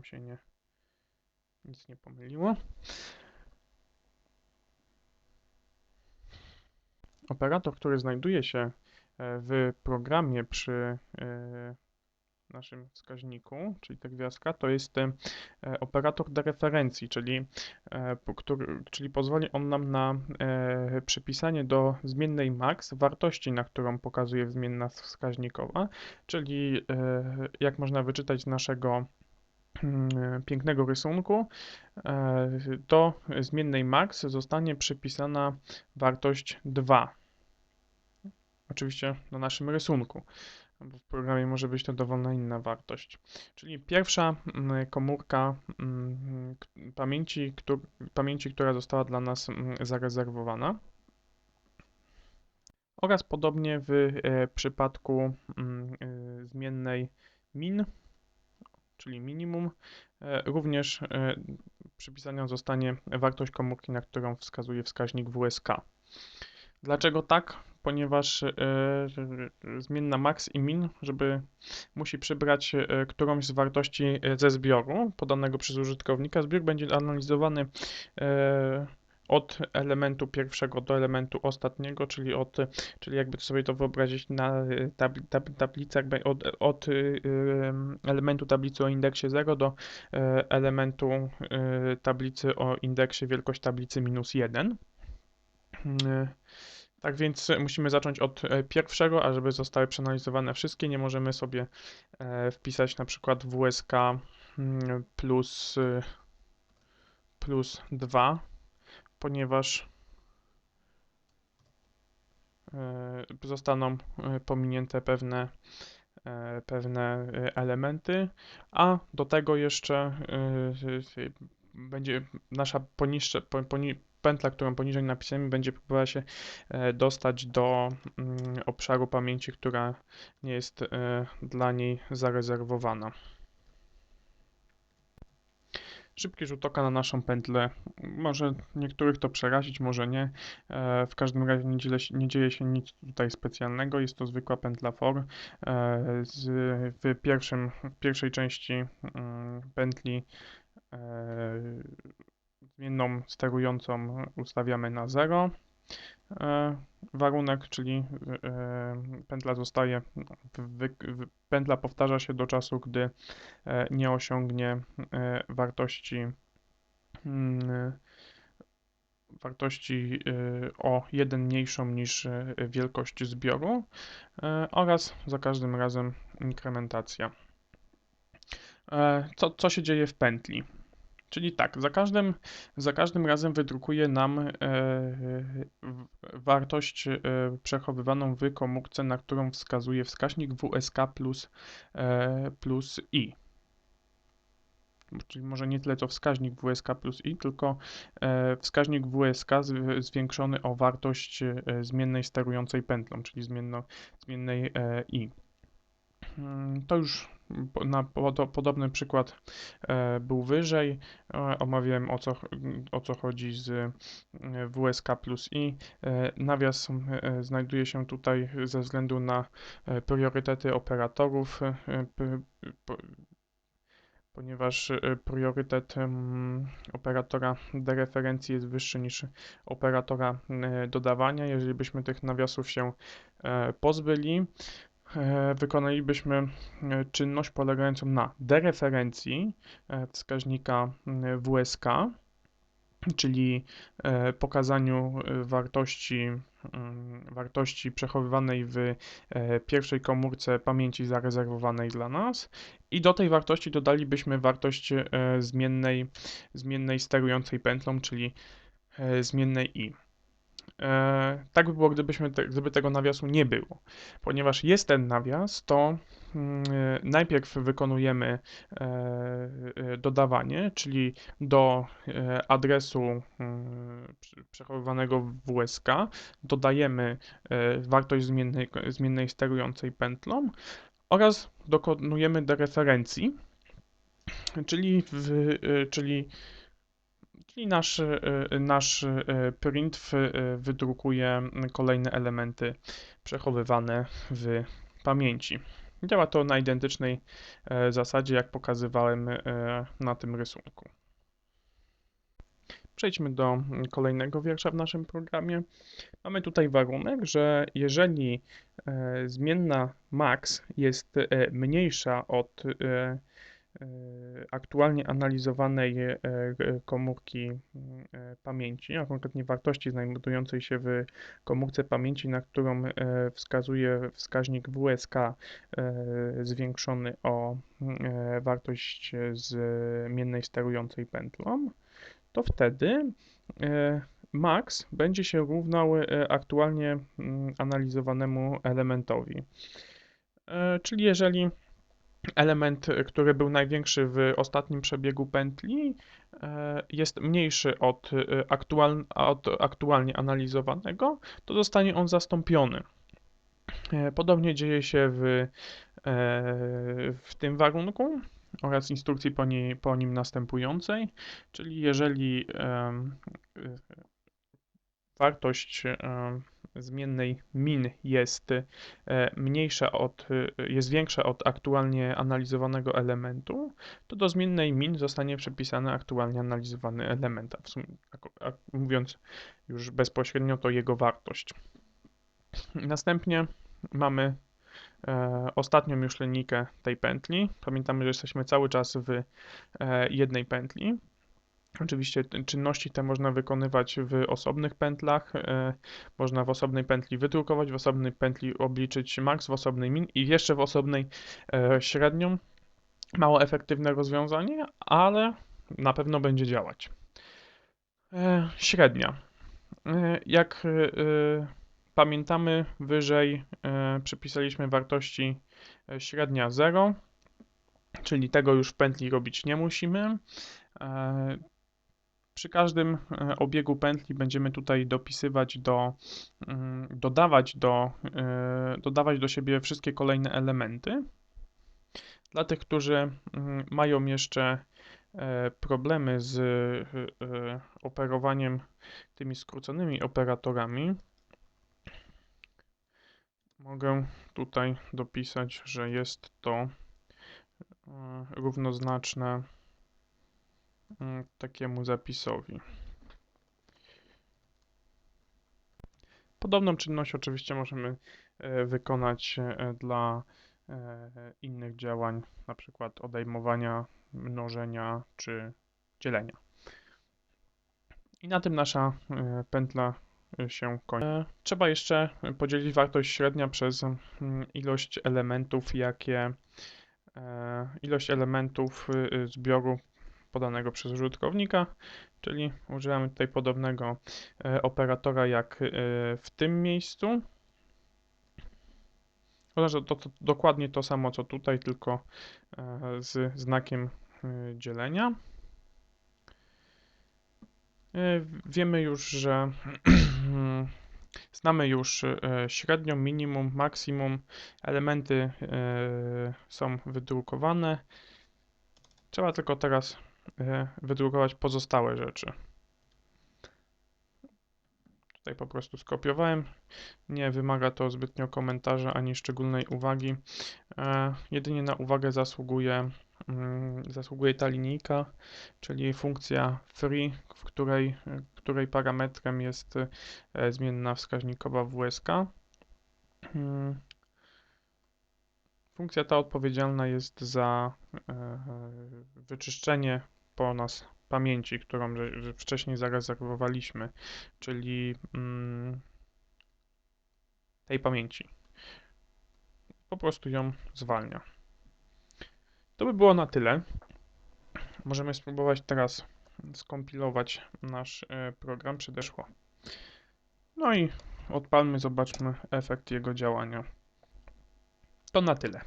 nam się nie nic nie pomyliło. Operator, który znajduje się e, w programie przy e, naszym wskaźniku, czyli ta gwiazdka, to jest e, operator dereferencji, czyli, który, czyli pozwoli on nam na przypisanie do zmiennej max wartości, na którą pokazuje zmienna wskaźnikowa, czyli jak można wyczytać z naszego pięknego rysunku, e, do zmiennej max zostanie przypisana wartość 2. Oczywiście na naszym rysunku, bo w programie może być to dowolna inna wartość. Czyli pierwsza mm, komórka mm, pamięci, któr- pamięci, która została dla nas mm, zarezerwowana. Oraz podobnie w e, przypadku mm, e, zmiennej min, czyli minimum, e, również e, przypisana zostanie wartość komórki, na którą wskazuje wskaźnik WSK. Dlaczego tak? Ponieważ e, zmienna max i min, żeby musi przybrać którąś z wartości ze zbioru podanego przez użytkownika. Zbiór będzie analizowany od elementu pierwszego do elementu ostatniego, czyli od, czyli jakby sobie to wyobrazić na e, tabli, tab, tablicy, jakby od, od y, y, elementu tablicy o indeksie 0 do elementu tablicy o indeksie wielkość tablicy minus 1. E, Tak więc musimy zacząć od pierwszego, a żeby zostały przeanalizowane wszystkie, nie możemy sobie wpisać na przykład WSK plus, y, plus 2, ponieważ e, zostaną e, pominięte pewne, e, pewne elementy, a do tego jeszcze będzie nasza poniższe, po- poni, pętla, którą poniżej napisałem, będzie próbowała się dostać do mm, obszaru pamięci, która nie jest dla niej zarezerwowana. Szybki rzut oka na naszą pętlę. Może niektórych to przerazić, może nie. E, W każdym razie nie dzieje, się, nie dzieje się nic tutaj specjalnego. Jest to zwykła pętla for. E, Z, w, pierwszym, w pierwszej części mm, pętli e, zmienną sterującą ustawiamy na 0. E, Warunek, czyli e, pętla zostaje, pętla powtarza się do czasu, gdy e, nie osiągnie e, wartości mm, wartości e, o 1 mniejszą niż e, wielkość zbioru e, oraz za każdym razem inkrementacja. E, Co, co się dzieje w pętli? Czyli tak, za każdym, za każdym razem wydrukuje nam e, wartość e, przechowywaną w komórce, na którą wskazuje wskaźnik WSK plus, e, plus i. Czyli może nie tyle to wskaźnik WSK plus i, tylko wskaźnik WSK zwiększony o wartość zmiennej sterującej pętlą, czyli zmienno, zmiennej i. Mm, To już na podo- podobny przykład e, był wyżej. E, Omawiałem o co, o co chodzi z e, WSK plus i. Nawias znajduje się tutaj ze względu na priorytety operatorów, ponieważ priorytet operatora dereferencji jest wyższy niż operatora dodawania. Jeżeli byśmy tych nawiasów się pozbyli, wykonalibyśmy e, czynność polegającą na dereferencji e, wskaźnika WSK, czyli e, pokazaniu e, wartości, mm, wartości przechowywanej w e, pierwszej komórce pamięci zarezerwowanej dla nas i do tej wartości dodalibyśmy wartość e, zmiennej, zmiennej sterującej pętlą, czyli e, zmiennej i. E, tak by było, gdybyśmy te, gdyby tego nawiasu nie było. Ponieważ jest ten nawias, to mm, e, najpierw wykonujemy e, dodawanie, czyli do adresu mm, prze- przechowywanego w WSK dodajemy wartość zmiennej, zmiennej sterującej pętlą oraz dokonujemy dereferencji, czyli, w, czyli Czyli nasz, e, nasz e, print wydrukuje kolejne elementy przechowywane w pamięci. Działa to na identycznej e, zasadzie, jak pokazywałem e, na tym rysunku. Przejdźmy do kolejnego wiersza w naszym programie. Mamy tutaj warunek, że jeżeli e, zmienna max jest mniejsza od aktualnie analizowanej e, komórki e, pamięci, a konkretnie wartości znajdującej się w komórce pamięci, na którą e, wskazuje wskaźnik WSK e, zwiększony o e, wartość zmiennej sterującej pętlą, to wtedy e, max będzie się równał e, aktualnie analizowanemu elementowi. E, Czyli jeżeli element, e, który był największy w ostatnim przebiegu pętli, e, jest mniejszy od, e, aktual, od aktualnie analizowanego, to zostanie on zastąpiony. E, Podobnie dzieje się w, e, w tym warunku oraz instrukcji po, po nim następującej, czyli jeżeli e, wartość zmiennej min jest e, mniejsza od, e, jest większa od aktualnie analizowanego elementu, to do zmiennej min zostanie przypisany aktualnie analizowany element, a w sumie, mówiąc już bezpośrednio, to jego wartość. Następnie mamy e, ostatnią już linijkę tej pętli. Pamiętamy, że jesteśmy cały czas w jednej pętli. Oczywiście czynności te można wykonywać w osobnych pętlach. E, można w osobnej pętli wydrukować, w osobnej pętli obliczyć max, w osobnej min i jeszcze w osobnej e, średnią. Mało efektywne rozwiązanie, ale na pewno będzie działać. E, średnia. Jak pamiętamy, wyżej przypisaliśmy wartości średnia 0, czyli tego już w pętli robić nie musimy. Przy każdym e, obiegu pętli będziemy tutaj dopisywać do, mm, dodawać do, e, dodawać do siebie wszystkie kolejne elementy. Dla tych, którzy mm, mają jeszcze e, problemy z operowaniem tymi skróconymi operatorami, mogę tutaj dopisać, że jest to równoznaczne takiemu zapisowi. Podobną czynność oczywiście możemy e, wykonać e, dla e, innych działań, na przykład odejmowania, mnożenia czy dzielenia. I na tym nasza pętla się kończy. Trzeba jeszcze podzielić wartość średnia przez mm, ilość elementów, jakie ilość elementów y, zbioru podanego przez użytkownika, czyli używamy tutaj podobnego e, operatora jak e, w tym miejscu. Oznacza to, to dokładnie to samo co tutaj, tylko e, z znakiem dzielenia. Wiemy już, że znamy już średnią, minimum, maksimum. Elementy są wydrukowane. Trzeba tylko teraz wydrukować pozostałe rzeczy. Tutaj po prostu skopiowałem. Nie wymaga to zbytnio komentarza ani szczególnej uwagi. E, Jedynie na uwagę zasługuje, mm, zasługuje ta linijka, czyli funkcja free, w której, której parametrem jest e, zmienna wskaźnikowa WSK. Mm. Funkcja ta odpowiedzialna jest za e, wyczyszczenie po nas pamięci, którą wcześniej zarezerwowaliśmy, czyli mm, tej pamięci. Po prostu ją zwalnia. To by było na tyle. Możemy spróbować teraz skompilować nasz e, program, czy deszło. No i odpalmy, zobaczmy efekt jego działania. To na tyle.